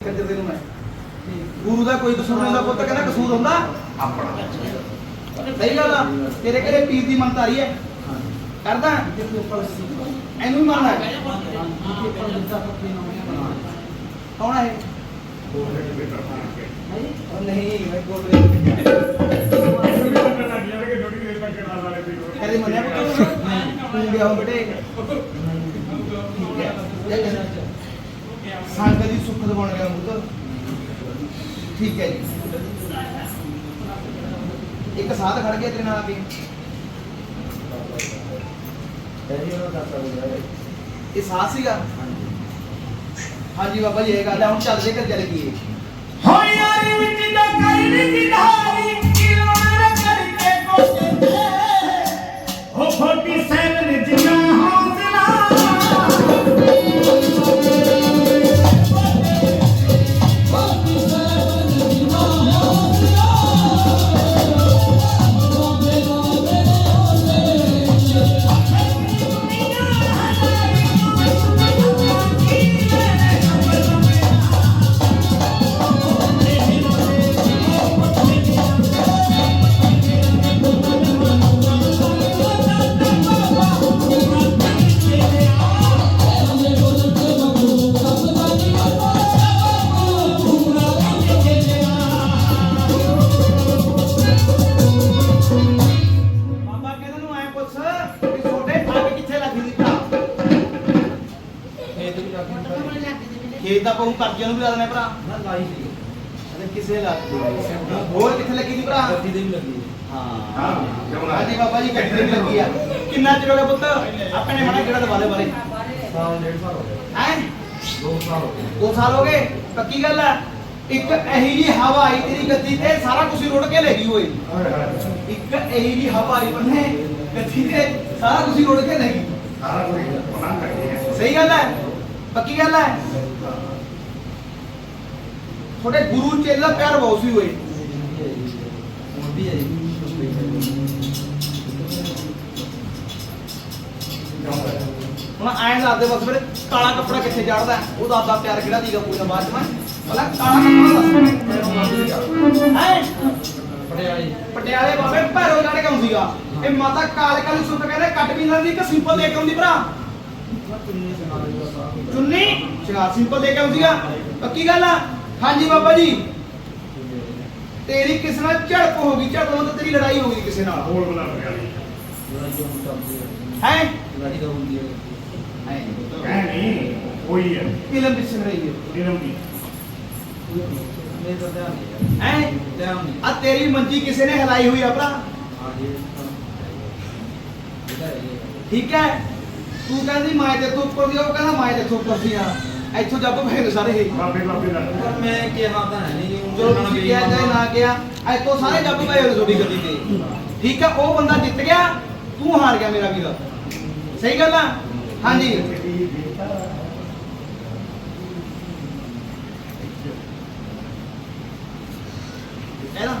ਕੰਜਰ ਦੇ ਨੂੰ ਮੈਂ ਗੁਰੂ ਦਾ ਕੋਈ ਕਸੂਰ ਨਹੀਂ ਹੁੰਦਾ, ਪੁੱਤ ਕਹਿੰਦਾ ਕਸੂਰ ਹੁੰਦਾ ਆਪਣਾ। ਸਹੀ ਗੱਲ ਆ, ਤੇਰੇ ਘਰੇ ਪੀਰ ਦੀ ਮੰਤਾਰੀ ਹੈ। ਕਰਦਾ ਇਹਨੂੰ ਹੀ ਮੰਨਦਾ ਹੈ। ਕੌਣ ਹੈ ਉਹ ਨਹੀਂ ਮੈਂ ਬੋਲ ਰਿਹਾ ਕਹਿੰਦੇ। ਮੰਨਿਆ ਪੁੱਤ ਤੂੰ ਗਿਆ ਹੋ ਬੇਟੇ। ਸੰਗ ਦੀ ਸੁੱਖ ਦਵਾਉਣ ਗਿਆ ਪੁੱਤ। ਠੀਕ ਹੈ ਜੀ। ਇੱਕ ਸਾਥ ਖੜ ਗਿਆ ਤੇਰੇ ਨਾਲ ਆ ਕੇ। ਇਹ ਸਾਥ ਸੀਗਾ? ਹਾਂਜੀ। ਬਾਬਾ ਜੀ ਇਹ ਗੱਲ ਹੈ ਹੁਣ ਚੱਲਦੇ ਘਰ ਚੱਲ ਗਈਏ ਖੇਤ ਦਾ ਪਹੂ ਕਰਜਿਆਂ ਨੂੰ ਵੀ ਲਾ ਦੇਣਾ ਭਰਾ। ਅਰੇ ਕਿਸੇ ਲੱਗ ਹੋਰ ਕਿੱਥੇ ਲੱਗੀ ਸੀ ਭਰਾ? ਹਾਂ। ਹਾਂਜੀ ਬਾਬਾ ਜੀ ਗੱਡੀ ਤੇ ਵੀ ਲੱਗੀ ਆ। ਕਿੰਨਾ ਚਿਰ ਹੋ ਗਿਆ ਪੁੱਤ? ਆਪਣੇ ਮਨਾ ਕਿਹੜਾ ਦਵਾਲੇ ਵਾਲੇ ਹੈ ਦੋ ਸਾਲ ਹੋ ਗਏ। ਪੱਕੀ ਗੱਲ ਆ? ਇੱਕ ਇਹੀ ਜੀ ਹਵਾ ਆਈ ਤੇਰੀ ਗੱਦੀ ਤੇ ਸਾਰਾ ਕੁਝ ਰੁੜ ਕੇ ਲੈ ਗਈ ਓਏ। ਇੱਕ ਇਹੀ ਜੀ ਹਵਾ ਆਈ ਬੰਨੇ ਗੱਦੀ ਤੇ ਸਾਰਾ ਕੁਝ ਰੁੜ ਕੇ ਲੈ ਗਈ। ਸਹੀ ਗੱਲ ਹੈ ਪੱਕੀ ਗੱਲ ਹੈ ਤੁਹਾਡੇ ਗੁਰੂ ਚੇਲਾ ਪਿਆਰ ਬਹੁਤ ਸੀ ਹੋਏ ਹੁਣ ਐਂ ਦੱਸਦੇ ਬਸ ਫਿਰ ਕਾਲਾ ਕੱਪੜਾ ਕਿੱਥੇ ਚੜਦਾ ਉਹਦਾ ਆਪਦਾ ਪਿਆਰ ਕਿਹੜਾ ਦੀਗਾ ਕੋਈ ਬਾਅਦ ਚ ਮੈਂ ਪਹਿਲਾਂ ਕਾਲਾ ਕੱਪੜਾ ਹੈ ਪਟਿਆਲੇ ਬਾਬੇ ਭੈਰੋ ਚੜ ਕੇ ਆਉਂਦੀਗਾ ਇਹ ਮਾਤਾ ਕਾਲ ਕਾਲੀ ਸੁੱਤ ਕਹਿੰਦੇ ਕੱਟ ਵੀ ਲੈਂਦੀ ਕਿ ਸਿੰਪਲ ਦੇ ਕੇ ਆਉਂਦੀ ਭਰਾ ਚੁੰਨੀ ਸ਼ਿੰਗਾਰ ਸਿੰਪਲ ਦੇ ਕੇ ਆਉਂਦੀਗਾ ਪੱਕੀ ਗੱਲ ਆ ਹਾਂਜੀ ਬਾਬਾ ਜੀ। ਤੇਰੀ ਕਿਸੇ ਨਾਲ ਝੜਪ ਹੋ ਗਈ ਝੜਪ ਨਾਲ ਤਾਂ ਤੇਰੀ ਲੜਾਈ ਹੋ ਗਈ ਕਿਸੇ ਨਾਲ। ਹੈ। ਫਿਲਮ ਵਿੱਚ ਰਹੀ ਹੈ। ਹੈ? ਆ ਤੇਰੀ ਮੰਜੀ ਕਿਸੇ ਨੇ ਹਿਲਾਈ ਹੋਈ ਆ ਭਰਾ। ਠੀਕ ਹੈ? ਤੂੰ ਕਹਿੰਦੀ ਮੈਂ ਤੇ ਤੂੰ ਉੱਪਰ ਦੀ ਉਹ ਕਹਿੰਦਾ ਮੈਂ ਤੇ ਤੂੰ ਉੱਪਰ ਦੀ ਆ। ਇੱਥੋਂ ਜੱਬ ਨੇ ਸਾਰੇ ਇਹ। ਜੋ ਤੁਸੀਂ ਕਿਹਾ ਜਾਏ ਨਾ ਕਿਹਾ ਇੱਥੋਂ ਸਾਰੇ ਜੱਬ ਹੋਏ ਤੁਹਾਡੀ ਗੱਡੀ ਤੇ। ਠੀਕ ਹੈ ਉਹ ਬੰਦਾ ਜਿੱਤ ਗਿਆ ਤੂੰ ਹਾਰ ਗਿਆ ਮੇਰਾ ਵੀਰ। ਸਹੀ ਗੱਲ ਆ? ਹਾਂਜੀ। ਇਹਦਾ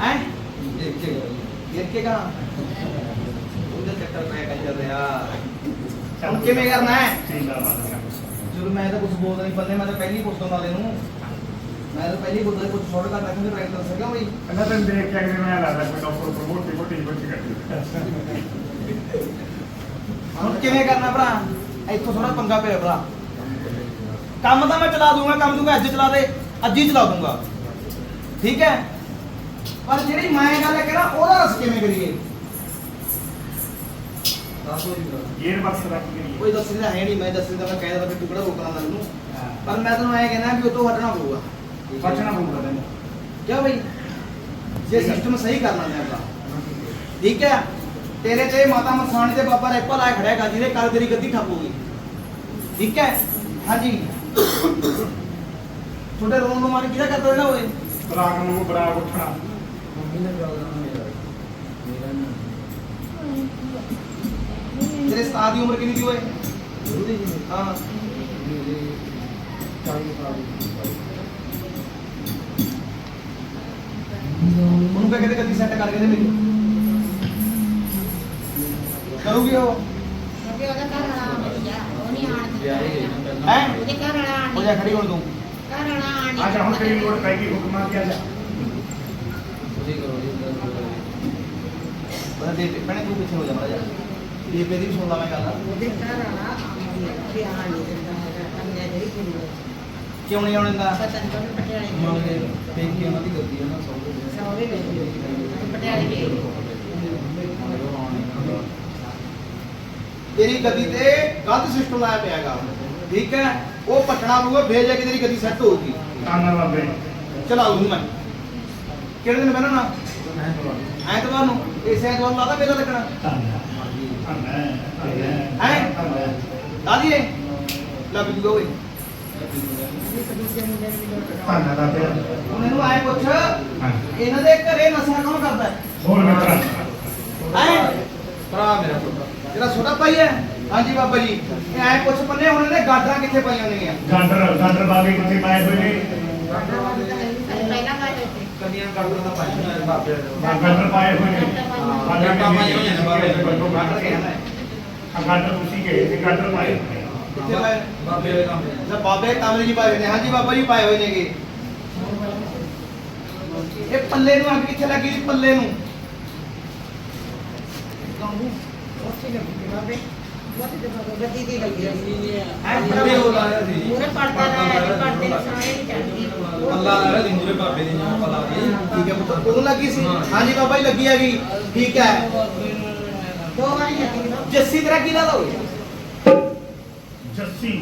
ਹੈ ਗਿਰ ਕੇ ਕਹਾ ਉਹਦੇ ਚੱਕਰ ਪੈ ਕੰਜਰ ਰਿਹਾ। ਹੁਣ ਕਿਵੇਂ ਕਰਨਾ ਹੈ? ਜਦੋਂ ਮੈਂ ਤਾਂ ਕੁਝ ਬੋਲਦਾ ਨਹੀਂ ਪੱਲੇ ਮੈਂ ਤਾਂ ਪਹਿਲੀ ਪੁੱਛਦਾ ਵਾਲੇ ਨੂੰ ਮੈਂ ਤਾਂ ਪਹਿਲੀ ਬੋਲਦਾ ਕੁਝ ਛੋੜ ਕਰ ਰੱਖਾਂਗੇ ਟਰੈਕਟਰ ਸਕਿਆ ਬਈ ਹੁਣ ਕਿਵੇਂ ਕਰਨਾ ਭਰਾ? ਇੱਥੋਂ ਥੋੜਾ ਪੰਗਾ ਪਿਆ ਭਰਾ। ਕੰਮ ਤਾਂ ਮੈਂ ਚਲਾ ਦੂੰਗਾ ਕੰਮ ਤੂੰ ਅੱਜ ਚਲਾ ਦੇ ਅੱਜ ਹੀ ਚਲਾ ਦੂੰਗਾ ਠੀਕ ਹੈ? ਪਰ ਜਿਹੜੀ ਮੈਂ ਗੱਲ ਕਿਹੜਾ ਉਹਦਾ ਰਸ ਕਿਵੇਂ ਕਰੀਏ? ਕੋਈ ਦੱਸਦਾ ਹੈ ਨਹੀਂ ਮੈਂ ਦੱਸਦਾ ਮੈਂ ਕਹਿ ਦਿੰਦਾ ਵੀ ਟੁਕੜਾ ਰੋਕਣਾ ਮੈਨੂੰ। ਪਰ ਮੈਂ ਤੈਨੂੰ ਐਂ ਕਹਿੰਦਾ ਵੀ ਉਹ ਤੋਂ ਹਟਣਾ ਪਊਗਾ ਕਿਉਂ ਬਈ? ਜੇ ਸਿਸਟਮ ਸਹੀ ਕਰਨਾ ਹੈ ਆਪਣਾ ਠੀਕ ਹੈ? ਤੇਰੇ ਤੇ ਮਾਤਾ ਮਸਾਣੀ ਤੇ ਬਾਬਾ ਰੈਪਾ ਲਾਇ ਖੜਿਆ ਗਾ ਜਿਹਦੇ ਕੱਲ ਤੇਰੀ ਗੱਦੀ ਠੱਪੂਗੀ ਠੀਕ ਹੈ? ਹਾਂਜੀ। ਤੁਹਾਡੇ ਰੋਣ ਨੂੰ ਮਾਰ ਕਿਹਦਾ ਕਰਦਾ ਰਹਿਣਾ ਓਏ ਤੇਰੇ ਉਸਤਾਦ ਦੀ ਉਮਰ ਕਿੰਨੀ ਸੀ ਓਏ ਹਾਂ। ਉਹਨੂੰ ਕਹਿ ਕੇ ਗੱਦੀ ਸੈੱਟ ਕਰ ਕੇ ਦੇ ਮੇਰੀ ਕਰੂਗੀ ਉਹ? ਕਿਉਂਕਿ ਉਹਦਾ ਘਰ ਵਾਲਾ ਮਿਲ ਗਿਆ ਉਹ ਨਹੀਂ ਆਣ ਹੈ ਉਹਦੇ ਘਰ ਵਾਲਾ ਆਣ ਹੋ ਨਹੀਂ ਜਾ ਖੜੀ ਹੁਣ ਤੂੰ ਅੱਛਾ ਹੁਣ ਤੇਰੀ ਲੋੜ ਪੈ ਗਈ ਹੁਕਮਾਂ ਕੀ ਆ ਜਾ। ਬਸ ਦੇ ਭੈਣੇ ਤੂੰ ਪਿੱਛੇ ਹੋ ਜਾ ਮਾੜਾ ਜਾ ਇਹ ਪੇ ਦੀ ਵੀ ਸੁਣ ਲਾ ਮੈਂ ਗੱਲ। ਕਿਉਂ ਨਹੀਂ ਆਉਣ ਦਿੰਦਾ? ਤੇਰੀ ਗੱਦੀ ਤੇ ਗਲਤ ਸਿਸਟਮ ਆਇਆ ਪਿਆਗਾ ਠੀਕ ਹੈ? ਉਹ ਪਟਣਾ ਪਊਗਾ ਫੇਰ ਜਾ ਕੇ ਤੇਰੀ ਗੱਦੀ ਸੈੱਟ ਹੋਊਗੀ। ਤਾਨਾ ਬਾਬੇ ਚਲਾ ਲੂੰ ਮੈਂ। ਕਿਹੜੇ ਦਿਨ ਬਹਿਣਾ ਨਾ? ਐਤਵਾਰ ਨੂੰ। ਇਸ ਐਤਵਾਰ ਨੂੰ ਲਾਦਾ ਮੇਲਾ ਲੱਗਣਾ? ਹੈ। ਦਾਦੀਏ ਲੱਗ ਜੂਗਾ ਓਏ ਤਾਨਾ ਦਾ ਪਿਆ ਹੁਣ ਇਹਨੂੰ ਆਏ ਪੁੱਛ ਇਹਨਾਂ ਦੇ ਘਰੇ ਨਸ਼ਾ ਕੌਣ ਕਰਦਾ ਹੈ ਹੋਰ ਮਿੱਤਰਾ ਹੈ ਭਰਾ ਮੇਰਾ ਜਿਹੜਾ ਛੋਟਾ ਭਾਈ ਹੈ ਹਾਂਜੀ ਬਾਬਾ ਜੀ ਇਹ ਐ ਪੁੱਛ ਪੰਨੇ ਹੁਣ ਇਹਨੇ ਗਾਡਰਾਂ ਕਿੱਥੇ ਪਾਈਆਂ ਹੋਣਗੀਆਂ ਗਾਂਡਰ ਗਾਂਡਰ ਬਾਬੇ ਕਿੱਥੇ ਪਾਏ ਹੋਏ ਨੇ ਕੰਨੀਆਂ ਗਾਡਰਾਂ ਦਾ ਪਾਈਆਂ ਹੋਈਆਂ ਬਾਬੇ ਹਾਂ, ਗਾਂਡਰ ਪਾਏ ਹੋਏ ਨੇ। ਬਾਬੇ ਗਾਡਰਾਂ ਪਾਈਆਂ ਹੋਈਆਂ ਨੇ ਬਾਬੇ ਦੇ ਗਾਂਡਰ ਗਾਡਰ ਕਹਿੰਦਾ ਹੈ। ਗਾਂਡਰ ਤੁਸੀਂ ਗਏ ਤੇ ਗਾਂਡਰ ਪਾਏ ਹੋਏ। ਕਿੱਥੇ ਪਾਏ? ਬਾਬੇ ਦੇ ਕੰਮ ਅੱਛਾ ਬਾਬੇ ਕਾਮਰੇ ਜੀ ਪਾਏ ਹੋਏ ਨੇ। ਹਾਂਜੀ ਬਾਬਾ ਜੀ ਪਾਏ ਹੋਏ ਨੇਗੇ ਇਹ ਪੱਲੇ ਨੂੰ ਅੱਗ ਕਿੱਥੇ ਲੱਗੀ ਜੀ ਪੱਲੇ ਨੂੰ। ਐ ਪੱਲੇ ਹੋ ਲਾਇਆ ਸੀ। ਅੱਲਾ ਲਾ ਦੀ ਮੂਰੇ ਬਾਬੇ ਦੀ ਨਾਮ ਪਲਾ ਦੀ। ਠੀਕ ਹੈ ਪੁੱਤ ਉਦੋਂ ਲੱਗੀ ਸੀ। ਹਾਂਜੀ ਬਾਬਾ ਜੀ ਲੱਗੀ ਹੈਗੀ। ਠੀਕ ਹੈ। ਜੱਸੀ ਤੇਰਾ ਕੀ ਲੱਗਦਾ ਹੋਵੇ ਜੱਸੀ।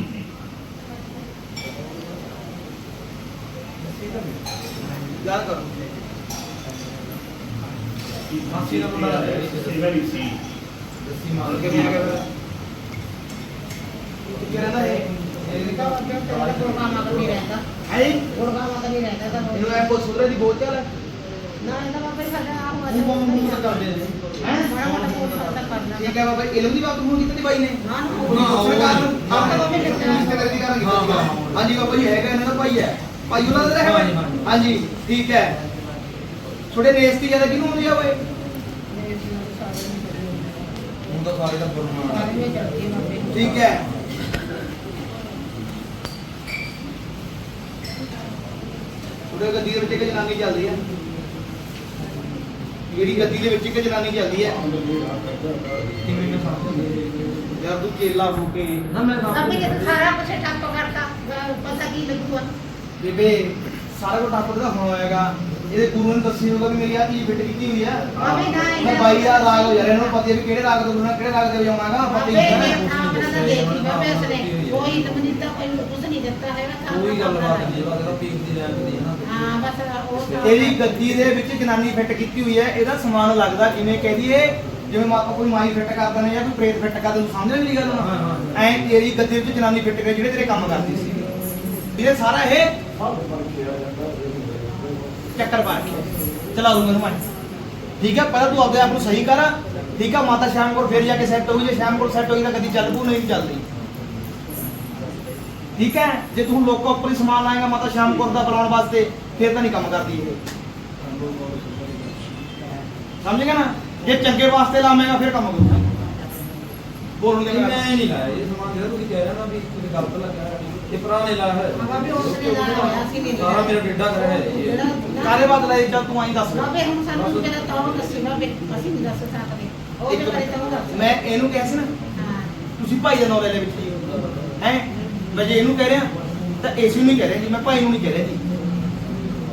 ਯਾਦ ਕਰੋ। ਮਾਸੀ ਦਾ ਮੁੰਡਾ ਹੈ ਸੇਵਾ ਵੀ ਸੀ। ਜੱਸੀ ਮਾਰ ਕੇ ਕੇ ਮੈਂ ਕਹਿੰਦਾ ਕਿੱਥੇ ਰਹਿੰਦਾ। ਇਹ ਹੈ ਇਹਨੂੰ ਐ ਕੋ ਸੁਧਰੇ ਦੀ ਬੋਲ ਚਾਲ ਹੈ। ਮੂੰਹ ਮੂੰਹ ਮੂੰਹ ਕਰ ਕਰਦੇ ਨੇ। ਹੈ? ਠੀਕ ਹੈ ਬਾਬਾ ਇਲਮ ਦੀ ਬਾਤ ਮੂੰਹ ਕੀਤੀ ਬਾਈ ਨੇ? ਪੂਰੀ ਸਰਕਾਰ ਨੂੰ ਆਪ ਤਾਂ ਬਾਬੇ ਰਿਸ਼ਤੇ ਕਰੀ ਦੀ ਕਰਾਂਗੇ ਹਾਂ, ਹਾਂ। ਹਾਂਜੀ ਬਾਬਾ ਜੀ ਹੈਗਾ ਇਹਨਾਂ ਦਾ ਭਾਈ ਹੈ। ਭਾਈ ਉਹਨਾਂ ਦਾ ਰਹਿ ਹਾਂਜੀ, ਹਾਂਜੀ। ਠੀਕ ਹੈ। ਛੋਟੇ ਨੇਸਤੀ ਜ਼ਿਆਦਾ ਕਿਹਨੂੰ ਹੁੰਦੀ ਆ ਓਏ ਹੁਣ ਤਾਂ ਸਾਰੇ ਦਾ ਬਰਮਾ ਠੀਕ ਹੈ। ਛੋਟੇ ਗੱਦੀ ਦੇ ਵਿੱਚ ਇੱਕ ਜਨਾਨੀ ਚੱਲਦੀ ਹੈ। ਜਿਹੜੀ ਗੱਦੀ ਦੇ ਵਿੱਚ ਇੱਕ ਜਨਾਨੀ ਚੱਲਦੀ ਮੈਂ ਸਮਝ ਯਾਰ ਤੂੰ ਕੇਲਾ ਹੋ ਕੇ। ਨਾ ਮੈਂ ਬੇਬੇ ਸਾਰਾ ਕੁਝ ਟੱਪ ਦਾ ਹੋਣਾ ਹੋਏਗਾ ਇਹਦੇ ਗੁਰੂ ਨੇ ਦੱਸੀ ਵੀ ਮੇਰੀ ਆ ਚੀਜ਼ ਫਿੱਟ ਕੀਤੀ ਹੋਈ ਆ। ਬਾਬੇ ਮੈਂ ਬਾਈ ਦਾ ਰਾਗ ਹੋ ਯਾਰ ਇਹਨਾਂ ਨੂੰ ਪਤਾ ਵੀ ਕਿਹੜੇ ਰਾਗ ਤੋਂ ਗੁਰੂ ਕਿਹੜੇ ਰਾਗ ਤੇ ਵਜਾਉਣਾਗਾ ਪਤਾ ਹੀ ਹੈ ਕੋਈ ਗੱਲਬਾਤ ਨਹੀਂ ਬਾਤ ਦਾ ਪੀਕ ਦੀ ਰਹਿ ਦੀ ਨਾ। ਤੇਰੀ ਗੱਦੀ ਦੇ ਵਿੱਚ ਜਨਾਨੀ ਫਿੱਟ ਕੀਤੀ ਹੋਈ ਹੈ ਇਹਦਾ ਸਮਾਨ ਲੱਗਦਾ ਜਿਵੇਂ ਕਹਿ ਦਈਏ ਜਿਵੇਂ ਮਾਪਾ ਕੋਈ ਮਾਈ ਫਿੱਟ ਕਰਦਾ ਨੇ ਜਾਂ ਕੋਈ ਪ੍ਰੇਤ ਫਿੱਟ ਕਰਦਾ ਨੂੰ ਸਮਝ ਨਹੀਂ ਗੱਲ ਹਾਂ, ਨਾ ਹਾਂ। ਐ ਤੇਰੀ ਗੱਦੀ ਵਿੱਚ ਜਨਾਨੀ ਫਿੱਟ ਕਰੀ ਜਿਹੜੇ ਤੇਰੇ ਕੰਮ ਕਰਦੀ ਸੀ। ਇਹ ਸਾਰਾ ਇਹ ਚੱਕਰ ਪਾ ਕੇ। ਚਲਾ ਦੂੰਗਾ ਇਹਨੂੰ ਮੈਂ ਠੀਕ ਹੈ ਪਹਿਲਾਂ ਤੂੰ ਆਪਦੇ ਆਪ ਨੂੰ ਸਹੀ ਕਰ। ਠੀਕ ਹੈ ਮਾਤਾ ਸ਼ਾਮ ਕੋਲ ਫੇਰ ਜਾ ਕੇ ਸੈੱਟ ਹੋਈ ਜੇ ਸ਼ਾਮ ਕੋਲ ਸੈੱਟ ਹੋਈ ਤਾਂ ਗੱਦੀ ਚੱਲ ਪੂ ਨਹੀਂ ਚੱਲਦੀ। ਠੀਕ ਹੈ ਜੇ ਤੂੰ ਲੋਕਾਂ ਉੱਪਰ ਹੀ ਸਮਾਨ ਲਾਏਗਾ ਮਾਤਾ ਸ਼ਾਮ ਕੋਲ ਦਾ ਬੁਲਾਉਣ ਵਾਸਤੇ ਫੇਰ ਤਾਂ ਨਹੀਂ ਕੰਮ ਕਰਦੀ ਇਹ। ਸਮਝ ਗਿਆ ਨਾ? ਜੇ ਚੰਗੇ ਵਾਸਤੇ ਲਾਵੇਂਗਾ ਫਿਰ ਕੰਮ ਕਰੂਗਾ। ਬੋਲਣ ਦੇ ਮੈਂ ਨਹੀਂ ਲਾਇਆ। ਇਹ ਸਮਾਨ ਜਿਹੜਾ ਤੁਸੀਂ ਕਹਿ ਰਹੇ ਨਾ ਵੀ ਤੁਸੀਂ ਗਲਤ ਲੱਗਾ ਇਹ ਪੁਰਾਣੇ ਲਾਇਆ ਹੈ। ਬਾਬੇ ਉਸ ਨੇ ਲਾਇਆ ਹੋਇਆ ਸੀ ਨਹੀਂ ਸਾਰਾ ਮੇਰਾ ਡੇਡਾ ਕਰ ਹੈ ਇਹ। ਕਾਰੇ ਬਾਤ ਲੈ ਚੱਲ ਤੂੰ ਆਈ ਦੱਸ। ਬਾਬੇ ਹੁਣ ਸਾਨੂੰ ਜਿਹੜਾ ਤਾਂ ਦੱਸੀ ਬਾਬੇ ਅਸੀਂ ਨਹੀਂ ਦੱਸ ਸਕਦੇ। ਉਹ ਜੋ ਕਰੇ ਤਾਂ ਉਹ ਦੱਸ। ਮੈਂ ਇਹਨੂੰ ਕਿਹਾ ਸੀ ਨਾ ਹਾਂ। ਤੁਸੀਂ ਭਾਈ ਦਾ ਨੌਲੇ ਦੇ ਵਿੱਚ ਜੀ ਹੈ? ਮੈਂ ਜੇ ਇਹਨੂੰ ਕਹਿ ਰਿਹਾ ਤਾਂ ਇਸ ਨੂੰ ਨਹੀਂ ਕਹਿ ਰਿਹਾ ਜੀ ਮੈਂ ਭਾਈ ਨੂੰ ਨਹੀਂ ਕਹਿ ਰਿਹਾ ਜੀ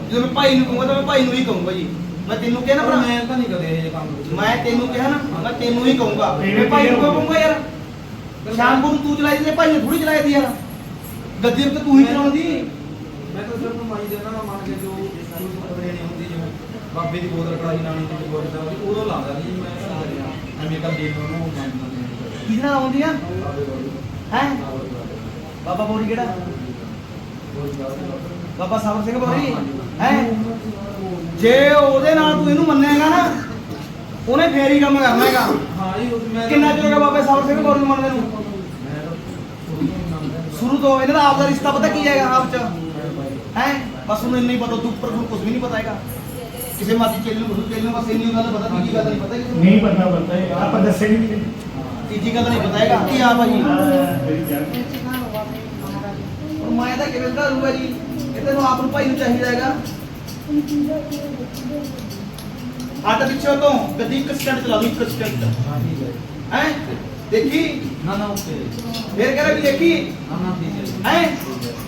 ਜਦੋਂ ਮੈਂ ਭਾਈ ਨੂੰ ਕਹੂੰਗਾ ਤਾਂ ਮੈਂ ਭਾਈ ਨੂੰ ਹੀ ਕਹੂੰਗਾ ਜੀ। ਮੈਂ ਤੈਨੂੰ ਕਿਹਾ ਨਾ ਭਰਾ ਮੈਂ ਤਾਂ ਨਹੀਂ ਕਦੇ ਇਹ ਕੰਮ ਮੈਂ ਤੈਨੂੰ ਕਿਹਾ ਨਾ ਮੈਂ ਤੈਨੂੰ ਹੀ ਕਹੂੰਗਾ। ਮੈਂ ਭਾਈ ਨੂੰ ਕਹੂੰਗਾ ਯਾਰ ਸ਼ਾਮ ਨੂੰ ਤੂੰ ਚਲਾਈ ਤੇ ਭਾਈ ਨੇ ਥੋੜੀ ਚਲਾਈ ਦੀ ਯਾਰ। ਗੱਦੀ ਤੇ ਤੂੰ ਹੀ ਚਲਾਉਂਦੀ ਮੈਂ ਤਾਂ ਸਿਰਫ ਮਾਈ ਦੇਣਾ ਨਾ ਮੰਨ ਕੇ ਜੋ ਪਤਰੇ ਨਹੀਂ ਹੁੰਦੀ ਜਿਵੇਂ ਬਾਬੇ ਦੀ ਬੋਤਲ ਕੜਾਈ ਨਾਣੀ ਦੀ ਬੋਤਲ ਦਾ ਉਦੋਂ ਲਾਉਂਦਾ ਨਹੀਂ ਮੈਂ ਕਰਿਆ ਐਵੇਂ ਕੱਲ ਦੇ ਨੂੰ ਉਹ ਮੰਨ ਲੈਂਦੇ ਕਿਹਦੇ ਨਾਲ ਆਉਂਦੀ ਆ ਹੈ? ਬਾਬਾ ਬੋਰੀ ਕਿਹੜਾ? ਬਾਬਾ ਸਾਬਰ ਸਿੰਘ ਬੋਰੀ? ਹੈ? ਜੇ ਉਹਦੇ ਨਾਲ ਤੂੰ ਇਹਨੂੰ ਮੰਨੇਗਾ ਨਾ ਉਹਨੇ ਫੇਰ ਹੀ ਕੰਮ ਕਰਨਾ ਹੈਗਾ। ਹਾਂ ਜੀ ਕਿੰਨਾ ਚਿਰ ਹੋ ਗਿਆ ਬਾਬਾ ਸਾਬਰ ਸਿੰਘ ਬੋਰੀ ਨੂੰ ਮੰਨਦੇ ਨੂੰ ਮੈਂ ਤਾਂ ਸ਼ੁਰੂ ਤੋਂ ਹੀ ਮੰਨਦਾ ਸ਼ੁਰੂ ਤੋਂ ਇਹਨਾਂ ਦਾ ਆਪ ਦਾ ਰਿਸ਼ਤਾ ਪਤਾ ਕੀ ਹੈਗਾ ਆਪ ਚ? ਹੈ? ਬਸ ਉਹਨੂੰ ਇੰਨਾ ਹੀ ਪਤਾ ਤੂੰ ਉੱਪਰ ਨੂੰ ਕੁਝ ਵੀ ਨਹੀਂ ਪਤਾ ਹੈਗਾ। ਕਿਸੇ ਮਾਤੀ ਚੇਲੇ ਨੂੰ ਕੁਝ ਚੇਲੇ ਨੂੰ ਬਸ ਇੰਨੀ ਗੱਲ ਪਤਾ ਦੂਜੀ ਗੱਲ ਨਹੀਂ ਪਤਾ ਕਿਸੇ। ਨਹੀਂ ਪਤਾ ਬੰਦਾ ਇਹ, ਆਪਾਂ ਦੱਸੇ ਨਹੀਂ ਤੀਜੀ ਗੱਲ ਨਹੀਂ ਪਤਾ ਹੈਗਾ ਕੀ ਆ ਭਾਜੀ? ਮਹਾਰਾਜ ਮੈਂ ਤਾਂ ਕਿਵੇਂ ਦਾ ਰੂਗਾ ਜੀ ਇਹ ਤੈਨੂੰ ਆਪ ਨੂੰ ਭਾਈ ਨੂੰ ਚਾਹੀਦਾ ਹੈਗਾ। ਆ ਤਾਂ ਪਿੱਛੇ ਤੋਂ ਗੱਡੀ ਇੱਕ ਸਟੈਂਡ ਚਲਾ ਲਈ ਇੱਕ ਸਟੈਂਡ। ਹਾਂ ਹੈ ਹੈ? ਦੇਖੀ? ਨਾ ਨਾ ਓਕੇ ਫੇਰ ਕਹਿੰਦਾ ਵੀ ਦੇਖੀ? ਨਾ ਨਾ ਠੀਕ ਹੈ ਹੈ?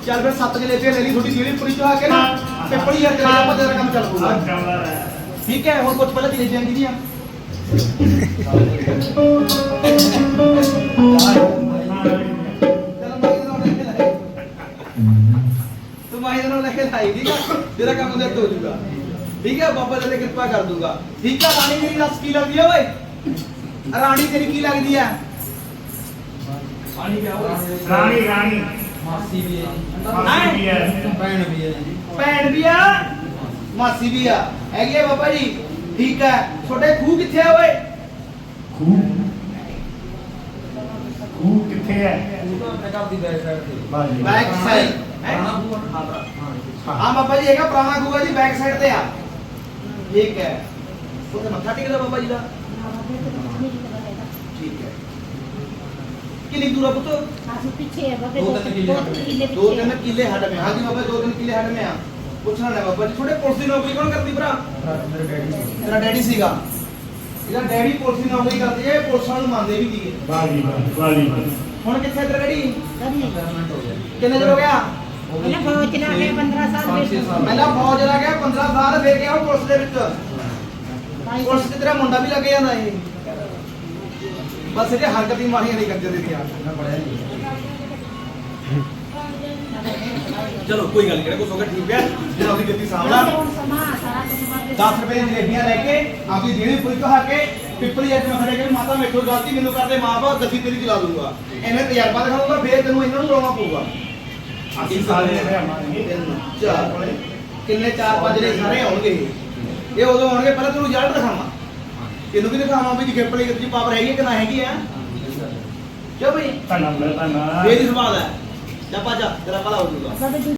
ਚੱਲ ਫਿਰ ਸੱਤ ਜਲੇ ਫੇਰ ਲੈ ਲਈ ਥੋੜੀ ਜਿਹੜੀ ਪੁਰੀ ਚੋਂ ਆ ਕੇ ਨਾ ਤੇ ਪੜੀ ਯਾਰ ਤੇਰਾ ਆਪਾਂ ਤੇਰਾ ਕੰਮ ਚੱਲ ਹੈ। ਠੀਕ ਹੈ ਹੁਣ ਕੁਝ ਪਹਿਲਾਂ ਦਾ ਨਾਮ ਲੈ ਕੇ ਲਾਈ। ਤੂੰ ਮਾਈ ਦਾ ਨਾਮ ਲੈ ਕੇ ਲਾਈ ਠੀਕ ਆ? ਤੇਰਾ ਕੰਮ ਹੱਥ ਹੋ ਜਾਊਗਾ। ਠੀਕ ਹੈ ਬਾਬਾ ਤੇਰੇ ਕਿਰਪਾ ਕਰ ਦੂਗਾ ਠੀਕ ਆ ਰਾਣੀ ਮੇਰੀ ਰਸ ਕੀ ਲੱਗਦੀ ਆ ਓਏ? ਰਾਣੀ ਤੇਰੀ ਕੀ ਲੱਗਦੀ ਆ? ਹੋਇਆ ਰਾਣੀ ਰਾਣੀ ਮਾਸੀ ਵੀ ਹੈ ਮਾਸੀ ਵੀ ਹੈ। ਭੈਣ ਵੀ ਹੈ ਜੀ ਭੈਣ ਵੀ ਆ ਮਾਸੀ ਵੀ ਆ ਹੈਗੀ ਆ ਬਾਬਾ ਜੀ ਠੀਕ ਹੈ ਤੁਹਾਡੇ ਖੂਹ ਕਿੱਥੇ ਆ ਓਏ ਖੂਹ ਖੂਹ ਕਿੱਥੇ ਹੈ ਉਹ ਤਾਂ ਆਪਣੇ ਘਰ ਦੀ ਬੈਕ ਸਾਈਡ ਤੇ ਬਾਜੀ ਬੈਕ ਸਾਈਡ ਰਾਣਾ ਬੂਆ ਹਾਂ ਹਾਂ ਆ ਬਾਬਾ ਜੀ ਹੈਗਾ ਪੁਰਾਣਾ ਖੂਹ ਆ ਜੀ ਬੈਕ ਸਾਈਡ ਤੇ ਆ ਠੀਕ ਹੈ ਉੱਥੇ ਮੱਥਾ ਟੇਕਦਾ ਬਾਬਾ ਜੀ ਦਾ ਠੀਕ ਹੈ ਕਿੰਨੀ ਦੂਰ ਆ ਪੁੱਤ? ਪਿੱਛੇ ਹੈ ਬਾਬੇ ਦੋ ਤਿੰਨ ਕਿੱਲੇ ਕਿੱਲੇ ਦੋ ਤਿੰਨ ਕਿੱਲੇ ਹੱਡ ਮੇ ਹਾਂਜੀ ਬਾਬਾ ਦੋ ਤਿੰਨ ਕਿੱਲੇ ਹੱਡ ਮੇ ਆ। ਪੁੱਛਣਾ ਨਾ ਬਾਬਾ ਜੀ ਤੁਹਾਡੇ ਪੁਲਿਸ ਦੀ ਨੌਕਰੀ ਕੌਣ ਕਰਦੀ ਭਰਾ? ਮੇਰੇ ਡੈਡੀ ਸੀ। ਤੇਰਾ ਡੈਡੀ ਸੀਗਾ? ਇਹਦਾ ਡੈਡੀ ਪੁਲਿਸ ਦੀ ਨੌਕਰੀ ਕਰਦੀ ਹੈ ਪੁਲਿਸ ਵਾਲ ਨੂੰ ਮੰਨਦੇ ਵੀ ਸੀਗੇ ਬਾਜੀ ਬਾਜੀ ਹੁਣ ਕਿੱਥੇ ਤੇਰਾ ਡੈਡੀ? ਕਦੀ ਰਿਟਾਇਰਮੈਂਟ ਹੋ ਗਿਆ। ਕਿੰਨੇ ਚਿਰ ਹੋ ਗਿਆ? ਪਹਿਲਾਂ ਫੌਜ ਚ ਲਾ ਕੇ 15 ਸਾਲ ਪਹਿਲਾਂ ਫੌਜ ਲਾ ਗਿਆ 15 ਸਾਲ ਫਿਰ ਗਿਆ ਉਹ ਪੁਲਿਸ ਦੇ ਵਿੱਚ। ਪੁਲਿਸ ਤੇ ਤੇਰਾ ਮੁੰਡਾ ਵੀ ਲੱਗ ਜਾਂਦਾ ਇਹ। ਬਸ ਇਹ ਹਰਕਤ ਹੀ ਮਾਰੀਆਂ ਨਹੀਂ ਕਰਦੇ ਨਹੀਂ ਚਲੋ ਕੋਈ ਗੱਲ ਨਹੀਂ ਹੋ ਗਿਆ ਠੀਕ ਹੈ। ਜਿਹੜਾ ਉਹਦੀ ਗੱਡੀ ਸਾਹਮਣਾ ਹੁਣ ਸਮਾਂ ਸਾਰਾ ਕੁਝ ਬਾਬੇ 10 ਰੁਪਏ ਦੀ ਜਲੇਬੀਆਂ ਲੈ ਕੇ ਆਪਦੀ ਜਿਹੜੀ ਫੁੱਲ ਕਹਾ ਕੇ ਪਿੱਪਲੀ ਮੈਂ ਖੜੇ ਕੇ ਮਾਤਾ ਮੇਥੋਂ ਗਲਤੀ ਮੈਨੂੰ ਕਰਦੇ ਮਾਂ ਬਾਪ ਗੱਡੀ ਤੇਰੀ ਚਲਾ ਦੂੰਗਾ। ਐਵੇਂ ਤਜਰਬਾ ਦਿਖਾਉਂਗਾ ਫੇਰ ਤੈਨੂੰ ਇਹਨਾਂ ਨੂੰ ਰੋਣਾ ਪਊਗਾ। ਅਸੀਂ ਸਾਰੇ ਚਾਰ ਕਿੰਨੇ ਚਾਰ ਪੰਜ ਨੇ ਸਾਰੇ ਆਉਣਗੇ। ਇਹ। ਇਹ ਉਦੋਂ ਆਉਣਗੇ ਪਹਿਲਾਂ ਤੈਨੂੰ ਰਿਜ਼ਲਟ ਦਿਖਾਵਾਂ। ਤੈਨੂੰ ਵੀ ਦਿਖਾਵਾਂ ਵੀ ਖੇਪਲੀ ਗੱਡੀ ਪਾਵਰ ਹੈਗੀ ਹੈ ਕਿ ਨਾ ਹੈਗੀ ਆ ਕਿਉਂ ਬਈ? ਧੰਨਵਾਦ ਧੰਨਵਾਦ। ਬੇਦੀ ਸਵਾਲ ਹੈ। ਜਾ ਪਾ ਜਾ ਤੇਰਾ ਭਲਾ ਹੋ ਜਾਊਗਾ।